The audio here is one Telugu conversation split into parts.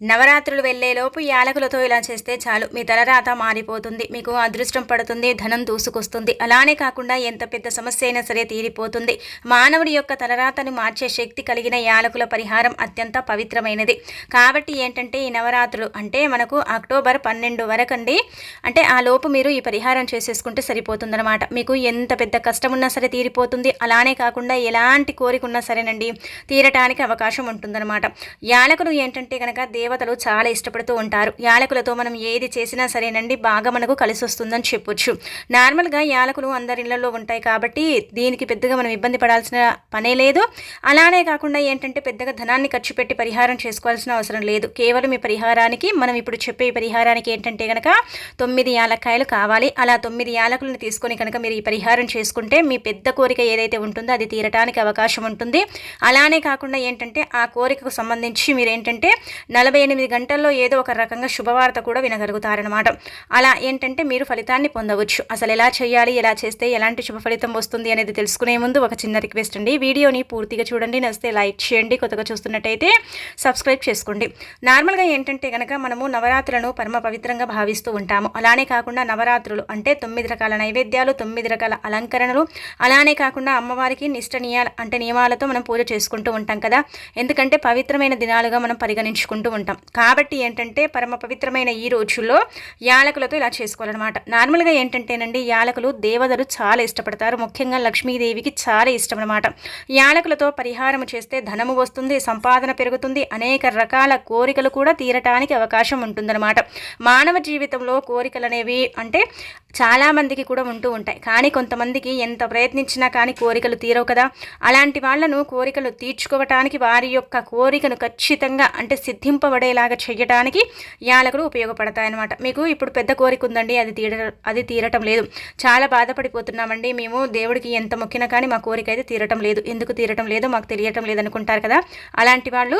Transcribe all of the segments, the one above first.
నవరాత్రులు వెళ్ళేలోపు యాలకులతో ఇలా చేస్తే చాలు. మీ తలరాత మారిపోతుంది మీకు అదృష్టం పడుతుంది ధనం దూసుకొస్తుంది. అలానే కాకుండా ఎంత పెద్ద సమస్య అయినా సరే తీరిపోతుంది. మానవుడి యొక్క తలరాతను మార్చే శక్తి కలిగిన యాలకుల పరిహారం అత్యంత పవిత్రమైనది. కాబట్టి ఏంటంటే ఈ నవరాత్రులు అంటే మనకు అక్టోబర్ పన్నెండు వరకండి. అంటే ఆ లోపు మీరు ఈ పరిహారం చేసేసుకుంటే సరిపోతుందనమాట మీకు ఎంత పెద్ద కష్టం ఉన్నా సరే తీరిపోతుంది. అలానే కాకుండా ఎలాంటి కోరిక ఉన్నా సరేనండి తీరటానికి అవకాశం ఉంటుందన్నమాట. యాలకులు ఏంటంటే కనుక దేవతలు చాలా ఇష్టపడుతూ ఉంటారు. యాలకులతో మనం ఏది చేసినా సరేనండి బాగా మనకు కలిసి వస్తుందని చెప్పొచ్చు. నార్మల్గా యాలకులు అందరి ఇళ్ళలో ఉంటాయి కాబట్టి దీనికి పెద్దగా మనం ఇబ్బంది పడాల్సిన పనే లేదు. అలానే కాకుండా ఏంటంటే పెద్దగా ధనాన్ని ఖర్చు పెట్టి పరిహారం చేసుకోవాల్సిన అవసరం లేదు. కేవలం ఈ పరిహారానికి మనం ఇప్పుడు చెప్పే పరిహారానికి ఏంటంటే కనుక తొమ్మిది యాలక్కాయలు కావాలి. అలా తొమ్మిది యాలకులను తీసుకొని కనుక మీరు ఈ పరిహారం చేసుకుంటే మీ పెద్ద కోరిక ఏదైతే ఉంటుందో అది తీరటానికి అవకాశం ఉంటుంది. అలానే కాకుండా ఏంటంటే ఆ కోరికకు సంబంధించి మీరు ఏంటంటే నలభై ఎనిమిది గంటల్లో ఏదో ఒక రకంగా శుభవార్త కూడా వినగలుగుతారనమాట అలా ఏంటంటే మీరు ఫలితాన్ని పొందవచ్చు. అసలు ఎలా చేయాలి ఎలా చేస్తే ఎలాంటి శుభ ఫలితం వస్తుంది అనేది తెలుసుకునే ముందు ఒక చిన్న రిక్వెస్ట్ అండి. వీడియోని పూర్తిగా చూడండి నచ్చితే లైక్ చేయండి. కొత్తగా చూస్తున్నట్టయితే సబ్స్క్రైబ్ చేసుకోండి. నార్మల్గా ఏంటంటే కనుక మనము నవరాత్రులను పరమ పవిత్రంగా భావిస్తూ ఉంటాము. అలానే కాకుండా నవరాత్రులు అంటే తొమ్మిది రకాల నైవేద్యాలు తొమ్మిది రకాల అలంకరణలు. అలానే కాకుండా అమ్మవారికి నిష్ట నియాల అంటే నియమాలతో మనం పూజ చేసుకుంటూ ఉంటాం కదా. ఎందుకంటే పవిత్రమైన దినాలుగా మనం పరిగణించుకుంటూ ఉంటాం. కాబట్టి ఏంటంటే పరమ పవిత్రమైన ఈ రోజుల్లో యాలకులతో ఇలా చేసుకోవాలన్నమాట. నార్మల్గా ఏంటంటేనండి యాలకులు దేవతలు చాలా ఇష్టపడతారు. ముఖ్యంగా లక్ష్మీదేవికి చాలా ఇష్టం అనమాట యాలకులతో పరిహారం చేస్తే ధనము వస్తుంది సంపాదన పెరుగుతుంది అనేక రకాల కోరికలు కూడా తీరటానికి అవకాశం ఉంటుందన్నమాట. మానవ జీవితంలో కోరికలు అనేవి అంటే చాలామందికి కూడా ఉంటూ ఉంటాయి. కానీ కొంతమందికి ఎంత ప్రయత్నించినా కానీ కోరికలు తీరవు కదా. అలాంటి వాళ్ళను కోరికలు తీర్చుకోవటానికి వారి యొక్క కోరికను ఖచ్చితంగా అంటే సిద్ధింపబడేలాగా చేయడానికి యాలకులు ఉపయోగపడతాయి అనమాట మీకు ఇప్పుడు పెద్ద కోరిక ఉందండి అది తీర అది తీరటం లేదు. చాలా బాధపడిపోతున్నామండి. మేము దేవుడికి ఎంత మొక్కినా కానీ మా కోరిక అయితే తీరటం లేదు. ఎందుకు తీరటం లేదు? మాకు తెలియటం లేదనుకుంటారు కదా. అలాంటి వాళ్ళు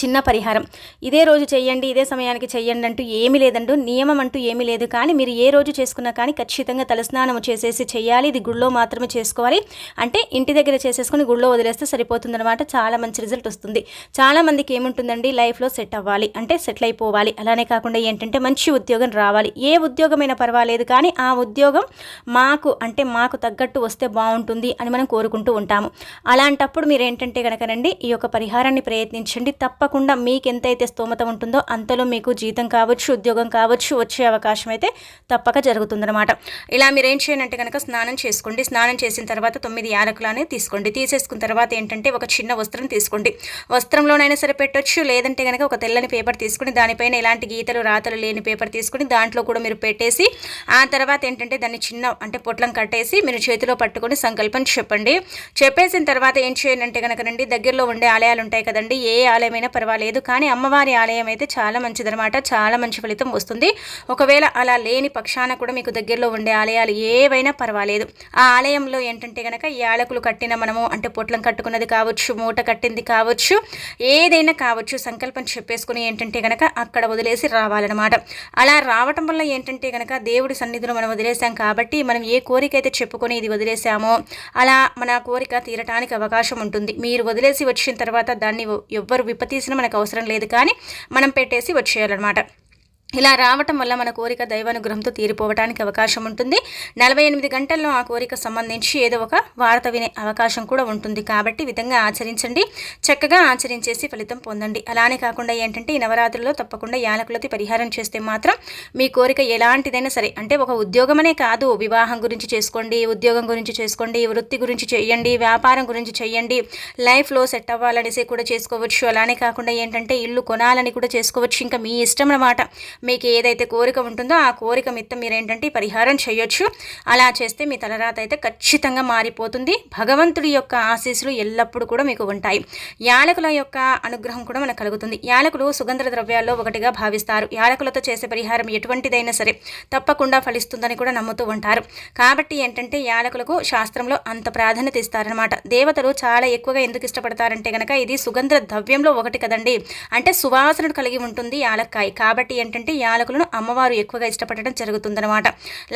చిన్న పరిహారం. ఇదే రోజు చేయండి ఇదే సమయానికి చేయండి అంటూ ఏమీ లేదంటూ నియమం అంటూ ఏమీ లేదు. కానీ మీరు ఏ రోజు చేసుకున్నా కానీ ఖచ్చితంగా తలస్నానం చేసేసి చేయాలి. ఇది గుళ్ళో మాత్రమే చేసుకోవాలి. అంటే ఇంటి దగ్గర చేసేసుకుని గుళ్ళో వదిలేస్తే సరిపోతుందన్నమాట. చాలా మంచి రిజల్ట్ వస్తుంది. చాలా మందికి ఏముంటుందండి? లైఫ్లో సెట్ అవ్వాలి. అంటే సెటిల్ అయిపోవాలి. అలానే కాకుండా ఏంటంటే మంచి ఉద్యోగం రావాలి. ఏ ఉద్యోగమైనా పర్వాలేదు. కానీ ఆ ఉద్యోగం మాకు అంటే మాకు తగ్గట్టు వస్తే బాగుంటుంది అని మనం కోరుకుంటూ ఉంటాము. అలాంటప్పుడు మీరు ఏంటంటే కనుకనండి ఈ యొక్క పరిహారాన్ని ప్రయత్నించండి. తప్పకుండా మీకు ఎంతైతే స్తోమత ఉంటుందో అంతలో మీకు జీతం కావచ్చు ఉద్యోగం కావచ్చు వచ్చే అవకాశం అయితే తప్పక జరుగుతుందన్నమాట. ఇలా మీరు ఏం చేయనంటే కనుక స్నానం చేసుకోండి. స్నానం చేసిన తర్వాత తొమ్మిది యాలకులనే తీసుకోండి. తీసేసుకున్న తర్వాత ఏంటంటే ఒక చిన్న వస్త్రం తీసుకోండి. వస్త్రంలోనైనా సరే పెట్టొచ్చు. లేదంటే కనుక ఒక తెల్లని పేపర్ తీసుకుని దానిపైన ఎలాంటి గీతలు రాతలు లేని పేపర్ తీసుకుని దాంట్లో కూడా మీరు పెట్టేసి ఆ తర్వాత ఏంటంటే దాన్ని చిన్న అంటే పొట్లం కట్టేసి మీరు చేతిలో పట్టుకొని సంకల్పం చెప్పండి. చెప్పేసిన తర్వాత ఏం చేయండి అంటే కనుకనండి దగ్గరలో ఉండే ఆలయాలు ఉంటాయి కదండి. ఏ ఆలయమైనా పర్వాలేదు కానీ అమ్మవారి ఆలయం అయితే చాలా మంచిదనమాట చాలా మంచి ఫలితం వస్తుంది. ఒకవేళ అలా లేని పక్షాన కూడా మీకు దగ్గరలో ఉండే ఆలయాలు ఏవైనా పర్వాలేదు. ఆ ఆలయంలో ఏంటంటే కనుక యాలకులు కట్టిన మనము అంటే పొట్లం కట్టుకున్నది కావచ్చు మూట కట్టింది కావచ్చు ఏదైనా కావచ్చు సంకల్పం చెప్పేసుకుని ఏంటంటే కనుక అక్కడ వదిలేసి రావాలన్నమాట. అలా రావటం వల్ల ఏంటంటే కనుక దేవుడి సన్నిధిలో మనం వదిలేసాం కాబట్టి మనం ఏ కోరిక అయితే చెప్పుకొని ఇది వదిలేసామో అలా మన కోరిక తీరటానికి అవకాశం ఉంటుంది. మీరు వదిలేసి వచ్చిన తర్వాత దాన్ని ఎవ్వరు తీసిన మనకు అవసరం లేదు కానీ మనం పెట్టేసి వచ్చేయాలన్నమాట. ఇలా రావటం వల్ల మన కోరిక దైవానుగ్రహంతో తీరిపోవడానికి అవకాశం ఉంటుంది. నలభై ఎనిమిది గంటల్లో ఆ కోరిక సంబంధించి ఏదో ఒక వార్త వినే అవకాశం కూడా ఉంటుంది. కాబట్టి విధంగా ఆచరించండి. చక్కగా ఆచరించేసి ఫలితం పొందండి. అలానే కాకుండా ఏంటంటే ఈ నవరాత్రుల్లో తప్పకుండా యాలకులతో పరిహారం చేస్తే మాత్రం మీ కోరిక ఎలాంటిదైనా సరే అంటే ఒక ఉద్యోగమనే కాదు. వివాహం గురించి చేసుకోండి ఉద్యోగం గురించి చేసుకోండి వృత్తి గురించి చేయండి వ్యాపారం గురించి చేయండి లైఫ్లో సెట్ అవ్వాలనేసి కూడా చేసుకోవచ్చు. అలానే కాకుండా ఏంటంటే ఇల్లు కొనాలని కూడా చేసుకోవచ్చు. ఇంకా మీ ఇష్టం అన్నమాట. మీకు ఏదైతే కోరిక ఉంటుందో ఆ కోరిక మిత్తం మీరు ఏంటంటే పరిహారం చేయొచ్చు. అలా చేస్తే మీ తలరాత అయితే ఖచ్చితంగా మారిపోతుంది. భగవంతుడి యొక్క ఆశీస్సులు ఎల్లప్పుడూ కూడా మీకు ఉంటాయి. యాలకుల యొక్క అనుగ్రహం కూడా మనకు కలుగుతుంది. యాలకులు సుగంధ ద్రవ్యాల్లో ఒకటిగా భావిస్తారు. యాలకులతో చేసే పరిహారం ఎటువంటిదైనా సరే తప్పకుండా ఫలిస్తుందని కూడా నమ్ముతూ ఉంటారు. కాబట్టి ఏంటంటే యాలకులకు శాస్త్రంలో అంత ప్రాధాన్యత ఇస్తారనమాట దేవతలు చాలా ఎక్కువగా ఎందుకు ఇష్టపడతారంటే కనుక ఇది సుగంధ ద్రవ్యంలో ఒకటి కదండి. అంటే సువాసనను కలిగి ఉంటుంది యాలక్కాయ. కాబట్టి ఏంటంటే ఏంటంటే యాలకులను అమ్మవారు ఎక్కువగా ఇష్టపడటం జరుగుతుందనమాట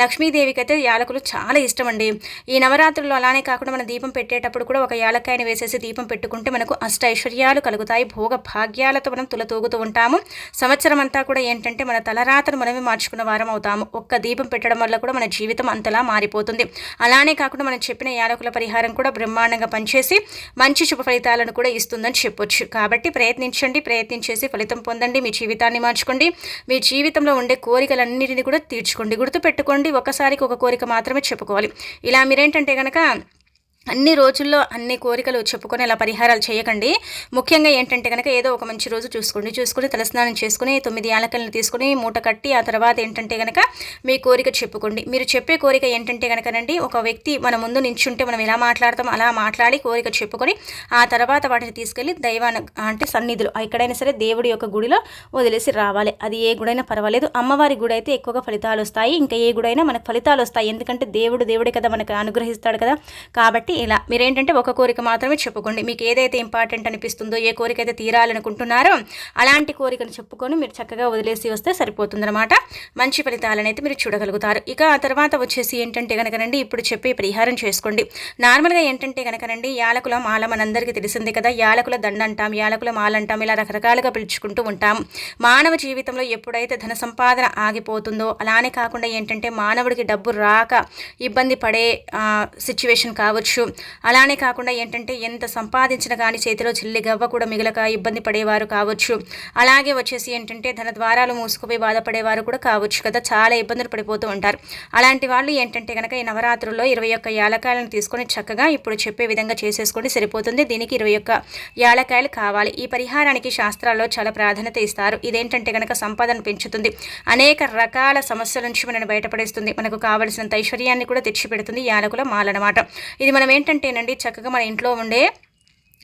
లక్ష్మీదేవికి అయితే యాలకులు చాలా ఇష్టం అండి ఈ నవరాత్రుల్లో అలానే కాకుండా మనం దీపం పెట్టేటప్పుడు కూడా ఒక యాలకాయని వేసేసి దీపం పెట్టుకుంటే మనకు అష్ట ఐశ్వర్యాలు కలుగుతాయి. భోగ భాగ్యాలతో మనం తులతూగుతూ ఉంటాము. సంవత్సరం అంతా కూడా ఏంటంటే మన తలరాతను మనమే మార్చుకున్న వారం అవుతాము. ఒక్క దీపం పెట్టడం వల్ల కూడా మన జీవితం అంతలా మారిపోతుంది. అలానే కాకుండా మనం చెప్పిన యాలకుల పరిహారం కూడా బ్రహ్మాండంగా పనిచేసి మంచి శుభ ఫలితాలను కూడా ఇస్తుందని చెప్పొచ్చు. కాబట్టి ప్రయత్నించండి ప్రయత్నించేసి ఫలితం పొందండి. మీ జీవితాన్ని మార్చుకోండి. మీ జీవితంలో ఉండే కోరికలన్నిటిని కూడా తీర్చుకోండి గుర్తుపెట్టుకోండి. ఒకసారికి ఒక కోరిక మాత్రమే చెప్పుకోవాలి. ఇలా మీరేంటంటే కనుక అన్ని రోజుల్లో అన్ని కోరికలు చెప్పుకొని అలా పరిహారాలు చేయకండి. ముఖ్యంగా ఏంటంటే కనుక ఏదో ఒక మంచి రోజు చూసుకోండి. చూసుకుని తలస్నానం చేసుకుని తొమ్మిది యాలకలను తీసుకుని మూట కట్టి ఆ తర్వాత ఏంటంటే కనుక మీ కోరిక చెప్పుకోండి. మీరు చెప్పే కోరిక ఏంటంటే కనుకనండి ఒక వ్యక్తి మన ముందు నించుంటే మనం ఎలా మాట్లాడతాం అలా మాట్లాడి కోరిక చెప్పుకొని ఆ తర్వాత వాటిని తీసుకెళ్ళి దైవాన అంటే సన్నిధులు ఎక్కడైనా సరే దేవుడి యొక్క గుడిలో వదిలేసి రావాలి. అది ఏ గుడైనా పర్వాలేదు. అమ్మవారి గుడి అయితే ఎక్కువగా ఫలితాలు వస్తాయి. ఇంకా ఏ గుడైనా మనకు ఫలితాలు వస్తాయి. ఎందుకంటే దేవుడు దేవుడే కదా మనకు అనుగ్రహిస్తాడు కదా. కాబట్టి కాబట్టి ఇలా మీరేంటంటే ఒక కోరిక మాత్రమే చెప్పుకోండి. మీకు ఏదైతే ఇంపార్టెంట్ అనిపిస్తుందో ఏ కోరిక అయితే తీరాలనుకుంటున్నారో అలాంటి కోరికను చెప్పుకొని మీరు చక్కగా వదిలేసి వస్తే సరిపోతుందన్నమాట. మంచి ఫలితాలను అయితే మీరు చూడగలుగుతారు. ఇక ఆ తర్వాత వచ్చేసి ఏంటంటే కనుకనండి ఇప్పుడు చెప్పి పరిహారం చేసుకోండి. నార్మల్గా ఏంటంటే కనుకనండి యాలకుల మాల మనందరికీ తెలిసిందే కదా. యాలకుల దండ అంటాం యాలకుల మాల అంటాం ఇలా రకరకాలుగా పిలుచుకుంటూ ఉంటాం. మానవ జీవితంలో ఎప్పుడైతే ధన సంపాదన ఆగిపోతుందో అలానే కాకుండా ఏంటంటే మానవుడికి డబ్బు రాక ఇబ్బంది పడే సిచ్యువేషన్ కావచ్చు. అలానే కాకుండా ఏంటంటే ఎంత సంపాదించిన కానీ చేతిలో చిల్లి గవ్వ కూడా మిగలక ఇబ్బంది పడేవారు కావచ్చు. అలాగే వచ్చేసి ఏంటంటే ధన ద్వారాలు మూసుకుపోయి బాధపడేవారు కూడా కావచ్చు కదా. చాలా ఇబ్బందులు పడిపోతూ ఉంటారు. అలాంటి వాళ్ళు ఏంటంటే కనుక ఈ నవరాత్రుల్లో ఇరవై ఒక్క యాలకాయలను తీసుకొని చక్కగా ఇప్పుడు చెప్పే విధంగా చేసేసుకొని సరిపోతుంది. దీనికి ఇరవై ఒక్క యాలకాయలు కావాలి. ఈ పరిహారానికి శాస్త్రాల్లో చాలా ప్రాధాన్యత ఇస్తారు. ఇదేంటంటే కనుక సంపదను పెంచుతుంది. అనేక రకాల సమస్యల నుంచి మనని బయటపడేస్తుంది. మనకు కావలసినంత ఐశ్వర్యాన్ని కూడా తెచ్చిపెడుతుంది యాలకుల మాలనమాట. ఇది మనం ఏంటంటేనండి చక్కగా మన ఇంట్లో ఉండే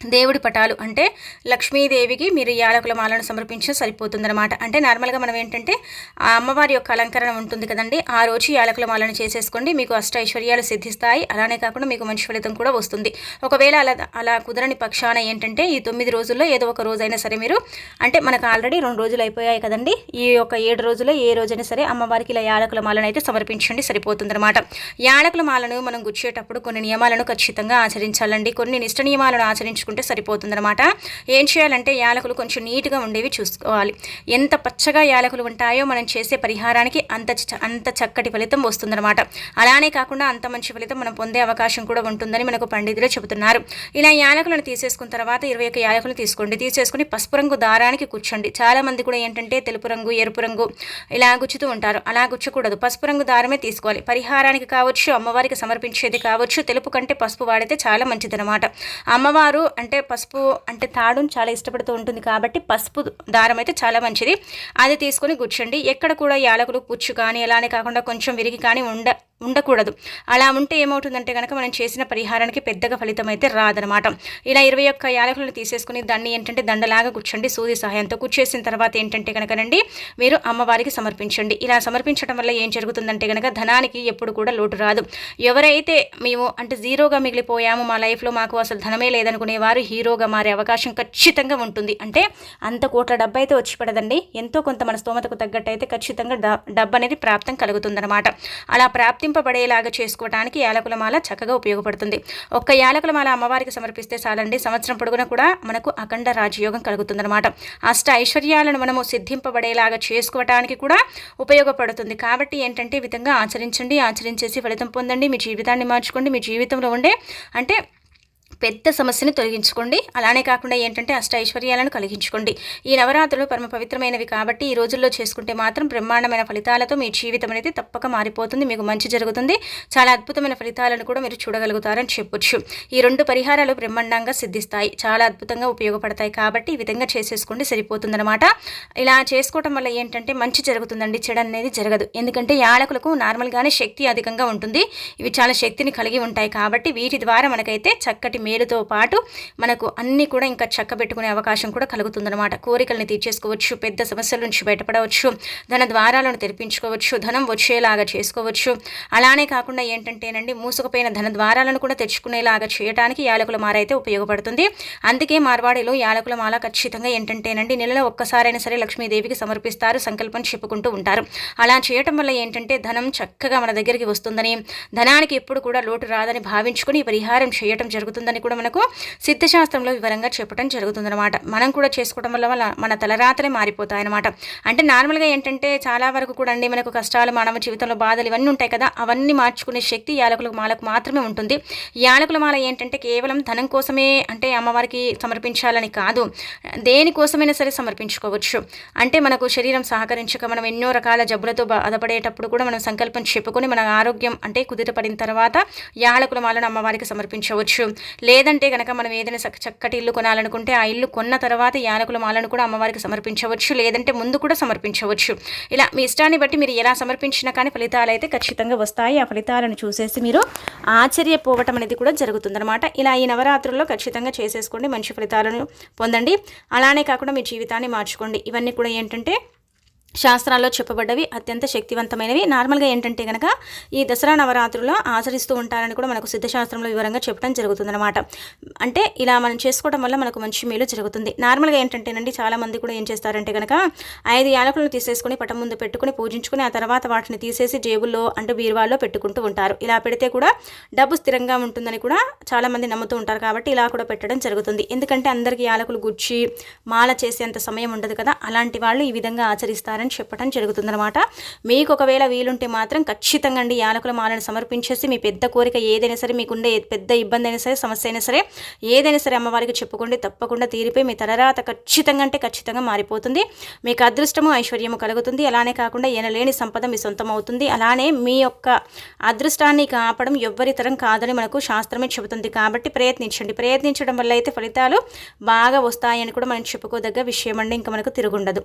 దేవుడి పటాలు అంటే లక్ష్మీదేవికి మీరు యాలకుల మాలను సమర్పించిన సరిపోతుందన్నమాట. అంటే నార్మల్గా మనం ఏంటంటే ఆ అమ్మవారి యొక్క అలంకరణ ఉంటుంది కదండి. ఆ రోజు యాలకుల మాలను చేసేసుకోండి. మీకు అష్ట ఐశ్వర్యాలు సిద్ధిస్తాయి. అలానే కాకుండా మీకు మంచి ఫలితం కూడా వస్తుంది. ఒకవేళ అలా అలా కుదరని పక్షాన ఏంటంటే ఈ తొమ్మిది రోజుల్లో ఏదో ఒక రోజైనా సరే మీరు అంటే మనకు ఆల్రెడీ రెండు రోజులు అయిపోయాయి కదండి. ఈ యొక్క ఏడు రోజుల్లో ఏ రోజైనా సరే అమ్మవారికి ఇలా యాలకుల మాలను అయితే సమర్పించండి. సరిపోతుందన్నమాట. యాలకుల మాలను మనం గుచ్చేటప్పుడు కొన్ని నియమాలను ఖచ్చితంగా ఆచరించాలండి. కొన్ని నిష్ట నియమాలను ఆచరించుకుంటే చేసుకుంటే సరిపోతుందనమాట ఏం చేయాలంటే యాలకులు కొంచెం నీట్గా ఉండేవి చూసుకోవాలి. ఎంత పచ్చగా యాలకులు ఉంటాయో మనం చేసే పరిహారానికి అంత అంత చక్కటి ఫలితం వస్తుందనమాట అలానే కాకుండా అంత మంచి ఫలితం మనం పొందే అవకాశం కూడా ఉంటుందని మనకు పండితులు చెబుతున్నారు. ఇలా యాలకులను తీసేసుకున్న తర్వాత ఇరవై ఒక యాలకులు తీసుకోండి. తీసేసుకుని పసుపు రంగు దారానికి కూర్చోండి. చాలా మంది కూడా ఏంటంటే తెలుపు రంగు ఎరుపు రంగు ఇలా గుచ్చుతూ ఉంటారు. అలా గుచ్చకూడదు. పసుపు రంగు దారమే తీసుకోవాలి. పరిహారానికి కావచ్చు అమ్మవారికి సమర్పించేది కావచ్చు తెలుపు కంటే పసుపు వాడితే చాలా మంచిదనమాట అమ్మవారు అంటే పసుపు అంటే తాడును చాలా ఇష్టపడుతూ ఉంటుంది కాబట్టి పసుపు దారం అయితే చాలా మంచిది. అది తీసుకొని గుచ్చండి ఎక్కడ కూడా యాలకులు పుచ్చు కానీ అలానే కాకుండా కొంచెం విరిగి కానీ ఉండ ఉండకూడదు. అలా ఉంటే ఏమవుతుందంటే కనుక మనం చేసిన పరిహారానికి పెద్దగా ఫలితం అయితే రాదనమాట ఇలా ఇరవై ఒక్క యాలకులను తీసేసుకుని దాన్ని ఏంటంటే దండలాగా కూర్చోండి సూది సహాయంతో కూర్చేసిన తర్వాత ఏంటంటే కనుకనండి మీరు అమ్మవారికి సమర్పించండి. ఇలా సమర్పించడం వల్ల ఏం జరుగుతుందంటే కనుక ధనానికి ఎప్పుడు కూడా లోటు రాదు. ఎవరైతే మేము అంటే జీరోగా మిగిలిపోయాము మా లైఫ్లో మాకు అసలు ధనమే లేదనుకునే వారు హీరోగా మారే అవకాశం ఖచ్చితంగా ఉంటుంది. అంటే అంత కోట్ల డబ్బు అయితే వచ్చి పడదండి. ఎంతో కొంత మన స్తోమతకు తగ్గట్టు అయితే ఖచ్చితంగా డబ్బు అనేది ప్రాప్తం కలుగుతుందనమాట అలా ప్రాప్తి వర్తింపబడేలాగా చేసుకోవడానికి యాలకుల మాల చక్కగా ఉపయోగపడుతుంది. ఒక్క యాలకుల మాల అమ్మవారికి సమర్పిస్తే చాలండి. సంవత్సరం పొడుగున కూడా మనకు అఖండ రాజయోగం కలుగుతుందన్నమాట. అష్ట ఐశ్వర్యాలను మనము సిద్ధింపబడేలాగా చేసుకోవటానికి కూడా ఉపయోగపడుతుంది. కాబట్టి ఏంటంటే ఈ విధంగా ఆచరించండి ఆచరించేసి ఫలితం పొందండి. మీ జీవితాన్ని మార్చుకోండి. మీ జీవితంలో ఉండే అంటే పెద్ద సమస్యను తొలగించుకోండి. అలానే కాకుండా ఏంటంటే అష్ట ఐశ్వర్యాలను కలిగించుకోండి. ఈ నవరాత్రులు పరమ పవిత్రమైనవి కాబట్టి ఈ రోజుల్లో చేసుకుంటే మాత్రం బ్రహ్మాండమైన ఫలితాలతో మీ జీవితం అనేది తప్పక మారిపోతుంది. మీకు మంచి జరుగుతుంది. చాలా అద్భుతమైన ఫలితాలను కూడా మీరు చూడగలుగుతారని చెప్పొచ్చు. ఈ రెండు పరిహారాలు బ్రహ్మాండంగా సిద్ధిస్తాయి. చాలా అద్భుతంగా ఉపయోగపడతాయి కాబట్టి ఈ విధంగా చేసేసుకోండి. సరిపోతుందన్నమాట. ఇలా చేసుకోవటం వల్ల ఏంటంటే మంచి జరుగుతుందండి. చెడు అనేది జరగదు. ఎందుకంటే యాలకులకు నార్మల్గానే శక్తి అధికంగా ఉంటుంది. ఇవి చాలా శక్తిని కలిగి ఉంటాయి కాబట్టి వీటి ద్వారా మనకైతే చక్కటి మేలుతో పాటు మనకు అన్నీ కూడా ఇంకా చక్కబెట్టుకునే అవకాశం కూడా కలుగుతుందన్నమాట. కోరికల్ని తీర్చేసుకోవచ్చు పెద్ద సమస్యల నుంచి బయటపడవచ్చు ధన ద్వారాలను తెరిపించుకోవచ్చు ధనం వచ్చేలాగా చేసుకోవచ్చు. అలానే కాకుండా ఏంటంటేనండి మూసుకుపోయిన ధన ద్వారాలను కూడా తెచ్చుకునేలాగా చేయడానికి యాలకుల మార అయితే ఉపయోగపడుతుంది. అందుకే మార్వాడిలో యాలకుల మాల ఖచ్చితంగా ఏంటంటేనండి నెలలో ఒక్కసారైనా సరే లక్ష్మీదేవికి సమర్పిస్తారు సంకల్పం చెప్పుకుంటూ ఉంటారు. అలా చేయటం వల్ల ఏంటంటే ధనం చక్కగా మన దగ్గరికి వస్తుందని ధనానికి ఎప్పుడు కూడా లోటు రాదని భావించుకుని పరిహారం చేయటం జరుగుతుందని కూడా మనకు సిద్ధశాస్త్రంలో వివరంగా చెప్పడం జరుగుతుందన్నమాట. మనం కూడా చేసుకోవడం వల్ల మన తలరాతలే మారిపోతాయన్నమాట. అంటే నార్మల్గా ఏంటంటే చాలా వరకు కూడా అండి మనకు కష్టాలు మానవ జీవితంలో బాధలు ఇవన్నీ ఉంటాయి కదా అవన్నీ మార్చుకునే శక్తి యాలకుల మాలకు మాత్రమే ఉంటుంది. యాలకుల మాల ఏంటంటే కేవలం ధనం కోసమే అంటే అమ్మవారికి సమర్పించాలని కాదు దేనికోసమైనా సరే సమర్పించుకోవచ్చు. అంటే మనకు శరీరం సహకరించక మనం ఎన్నో రకాల జబ్బులతో బాధపడేటప్పుడు కూడా మనం సంకల్పం చెప్పుకొని మన ఆరోగ్యం అంటే కుదిరపడిన తర్వాత యాలకుల మాలను అమ్మవారికి సమర్పించవచ్చు. లేదంటే కనుక మనం ఏదైనా చక్కటి ఇల్లు కొనాలనుకుంటే ఆ ఇల్లు కొన్న తర్వాత యాలకుల మాలను కూడా అమ్మవారికి సమర్పించవచ్చు లేదంటే ముందు కూడా సమర్పించవచ్చు. ఇలా మీ ఇష్టాన్ని బట్టి మీరు ఎలా సమర్పించినా కానీ ఫలితాలు అయితే ఖచ్చితంగా వస్తాయి. ఆ ఫలితాలను చూసేసి మీరు ఆశ్చర్యపోవటం అనేది కూడా జరుగుతుందన్నమాట. ఇలా ఈ నవరాత్రుల్లో ఖచ్చితంగా చేసేసుకోండి మంచి ఫలితాలను పొందండి. అలానే కాకుండా మీ జీవితాన్ని మార్చుకోండి. ఇవన్నీ కూడా ఏంటంటే శాస్త్రాల్లో చెప్పబడ్డవి అత్యంత శక్తివంతమైనవి. నార్మల్గా ఏంటంటే కనుక ఈ దసరా నవరాత్రుల్లో ఆచరిస్తూ ఉంటారని కూడా మనకు సిద్ధశాస్త్రంలో వివరంగా చెప్పడం జరుగుతుందన్నమాట. అంటే ఇలా మనం చేసుకోవడం వల్ల మనకు మంచి మేలు జరుగుతుంది. నార్మల్గా ఏంటంటేనండి చాలామంది కూడా ఏం చేస్తారంటే కనుక ఐదు యాలకులను తీసేసుకొని పటం ముందు పెట్టుకుని పూజించుకుని ఆ తర్వాత వాటిని తీసేసి జేబుల్లో అంటే బీరువాల్లో పెట్టుకుంటూ ఉంటారు. ఇలా పెడితే కూడా డబ్బు స్థిరంగా ఉంటుందని కూడా చాలామంది నమ్ముతూ ఉంటారు కాబట్టి ఇలా కూడా పెట్టడం జరుగుతుంది. ఎందుకంటే అందరికీ యాలకులు గుచ్చి మాల చేసేంత సమయం ఉండదు కదా. అలాంటి వాళ్ళు ఈ విధంగా ఆచరిస్తారు చేస్తారని చెప్పడం జరుగుతుందనమాట మీకు ఒకవేళ వీలుంటే మాత్రం ఖచ్చితంగా అండి యాలకుల మాలను సమర్పించేసి మీ పెద్ద కోరిక ఏదైనా సరే మీకుండే పెద్ద ఇబ్బంది అయినా సరే సమస్య అయినా సరే ఏదైనా సరే అమ్మవారికి చెప్పుకోండి తప్పకుండా తీరిపోయి మీ తలరాత ఖచ్చితంగా అంటే ఖచ్చితంగా మారిపోతుంది. మీకు అదృష్టము ఐశ్వర్యము కలుగుతుంది. అలానే కాకుండా ఎనలేని సంపద మీ సొంతం అవుతుంది అలానే మీ యొక్క అదృష్టాన్ని కాపడం ఎవ్వరితరం కాదని మనకు శాస్త్రమే చెబుతుంది. కాబట్టి ప్రయత్నించండి. ప్రయత్నించడం వల్ల అయితే ఫలితాలు బాగా వస్తాయని కూడా మనం చెప్పుకోదగ్గ విషయం అండి ఇంకా మనకు తిరుగుండదు.